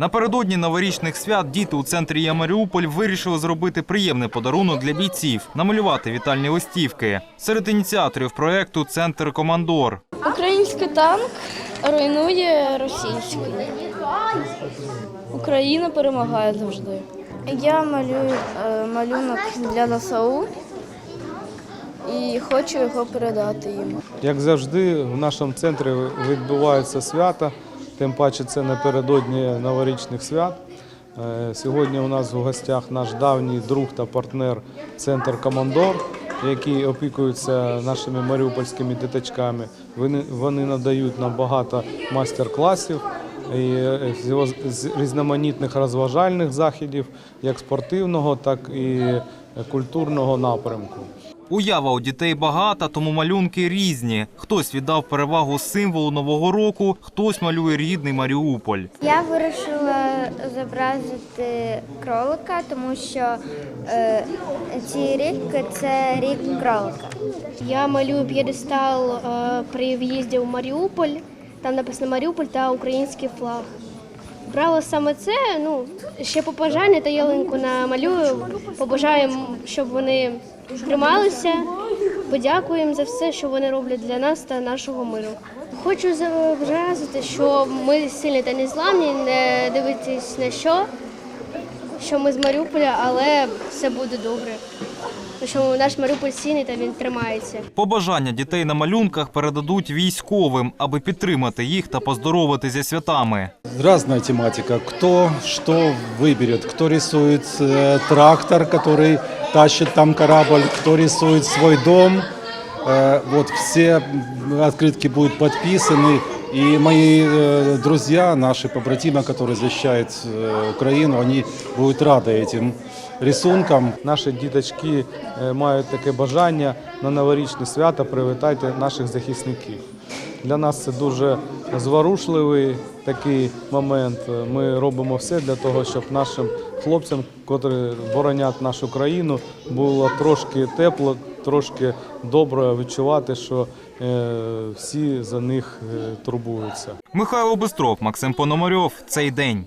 Напередодні новорічних свят діти у центрі «Я Маріуполь» вирішили зробити приємний подарунок для бійців, намалювати вітальні листівки. Серед ініціаторів проекту Центр Командор. Український танк руйнує російський. Україна перемагає завжди. Я малюю е, малюнок для ЗСУ і хочу його передати їм. Як завжди, в нашому центрі відбуваються свята, тим паче це напередодні новорічних свят. Е, Сьогодні у нас в гостях наш давній друг та партнер центр Командор, який опікується нашими маріупольськими діточками. Вони, надають нам багато майстер-класів і е, різноманітних розважальних заходів, як спортивного, так і культурного напрямку. Уява у дітей багата, тому малюнки різні. Хтось віддав перевагу символу Нового року, хтось малює рідний Маріуполь. Я вирішила зобразити кролика, тому що е, цей рік це рік кролика. Я малюю п'єдестал е, при в'їзді в Маріуполь. Там написано Маріуполь та український флаг. Брала саме це. Ну ще побажання та ялинку намалюю. Побажаємо, щоб вони трималися. Подякуємо за все, що вони роблять для нас та нашого миру. Хочу зобразити, що ми сильні та незламні, не дивитись на що, що ми з Маріуполя, але все буде добре. Тому Що наш Маріуполь сильний та він тримається. Побажання дітей на малюнках передадуть військовим, аби підтримати їх та поздоровити зі святами. Разная тематика. Кто что выберет. Кто рисует э, трактор, который тащит там корабль, кто рисует свой дом. Э, вот все открытки будут подписаны. И мои э, друзья, наши побратимы, которые защищают э, Украину, они будут рады этим рисункам. Наші діточки е, мають таке бажання на новорічні свята привітати наших захисників. Для нас це дуже зворушливий такий момент. Ми робимо все для того, щоб нашим хлопцям, котрі боронять нашу країну, було трошки тепло, трошки добре відчувати, що е, всі за них е, турбуються. Михайло Бистров, Максим Пономарьов. Цей день.